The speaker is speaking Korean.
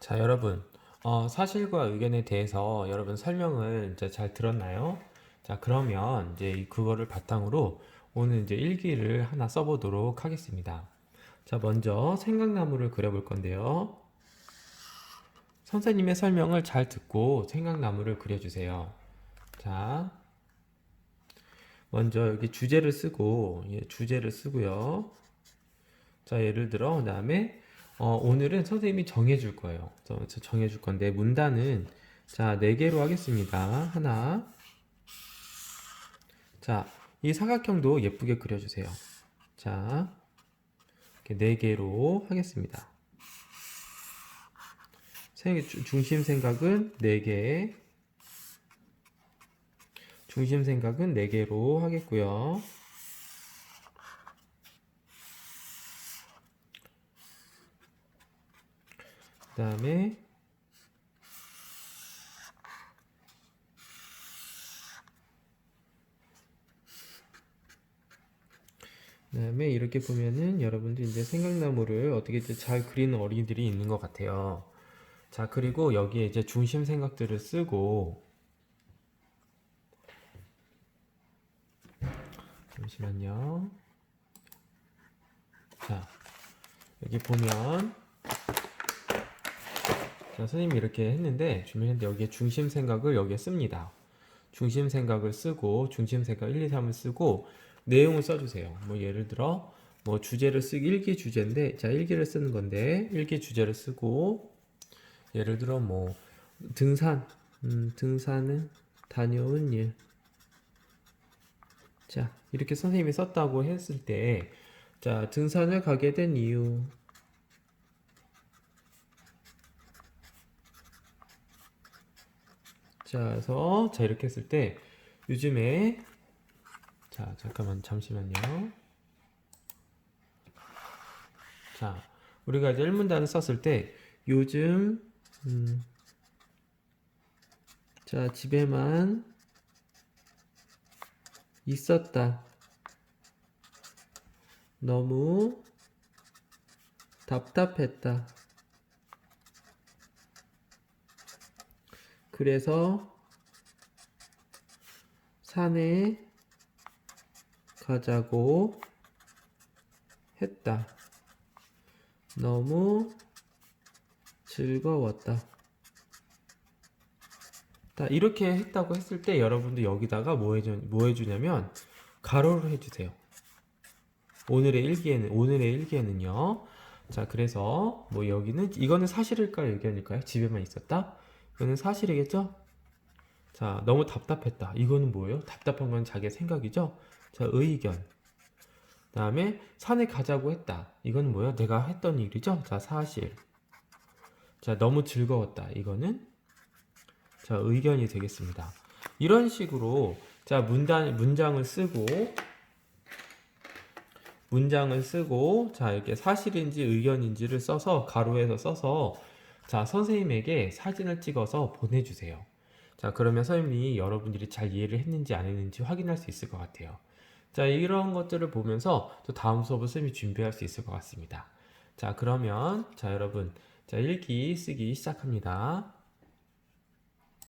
자, 여러분, 어, 사실과 의견에 대해서 여러분 설명을 이제 잘 들었나요? 자, 그러면 이제 이- 그거를 바탕으로 오늘 이제 일기를 하나 써보도록 하겠습니다. 자, 먼저 생각나무를 그려볼 건데요. 선생님의 설명을 잘 듣고 생각나무를 그려주세요. 자, 먼저 여기 주제를 쓰고, 예, 주제를 쓰고요. 자, 예를 들어, 그 다음에, 어, 오늘은 선생님이 정해줄 거예요. 저, 저 정해줄 건데, 문단은, 자, 네 개로 하겠습니다. 하나. 자, 이 사각형도 예쁘게 그려주세요. 자, 네 개로 하겠습니다. 생- 주- 중심 생각은 네 개. 중심 생각은 네 개로 하겠고요. 다음에 그다음에 이렇게 보면은 여러분들 이제 생각나무를 어떻게 이제 잘 그리는 어린이들이 있는 것 같아요. 자, 그리고 여기에 이제 중심 생각들을 쓰고 잠시만요. 자, 여기 보면 자, 선생님이 이렇게 했는데 준비했는데 여기에 중심 생각을 여기에 씁니다. 중심 생각을 쓰고 중심 생각 1, 2, 3을 쓰고 내용을 써주세요. 뭐 예를 들어 뭐 주제를 쓰기 일기 주제인데 자 일기를 쓰는 건데 일기 주제를 쓰고 예를 들어 뭐 등산 음, 등산은 다녀온 일. 자 이렇게 선생님이 썼다고 했을 때 자 등산을 가게 된 이유 자, 그래서 자 이렇게 했을 때 요즘에 자 잠깐만 잠시만요. 자 우리가 이제 일문단을 썼을 때 요즘 음, 자 집에만 있었다. 너무 답답했다. 그래서 산에 가자고 했다. 너무 즐거웠다. 자, 이렇게 했다고 했을 때 여러분들 여기다가 뭐, 해주, 뭐 해주냐면 가로를 해주세요. 오늘의 일기에는 오늘의 일기에는요. 자, 그래서 뭐 여기는 이거는 사실일까요, 의견일까요? 집에만 있었다. 이거는 사실이겠죠? 자, 너무 답답했다. 이거는 뭐예요? 답답한 건 자기의 생각이죠? 자, 의견. 다음에 산에 가자고 했다. 이건 뭐예요? 내가 했던 일이죠? 자, 사실. 자, 너무 즐거웠다. 이거는 자, 의견이 되겠습니다. 이런 식으로 자, 문단 문장을 쓰고 문장을 쓰고 자, 이렇게 사실인지 의견인지를 써서 가로에서 써서 자, 선생님에게 사진을 찍어서 보내주세요. 자, 그러면 선생님이 여러분들이 잘 이해를 했는지 안 했는지 확인할 수 있을 것 같아요. 자, 이런 것들을 보면서 또 다음 수업을 선생님이 준비할 수 있을 것 같습니다. 자, 그러면 자, 여러분, 자, 일기 쓰기 시작합니다.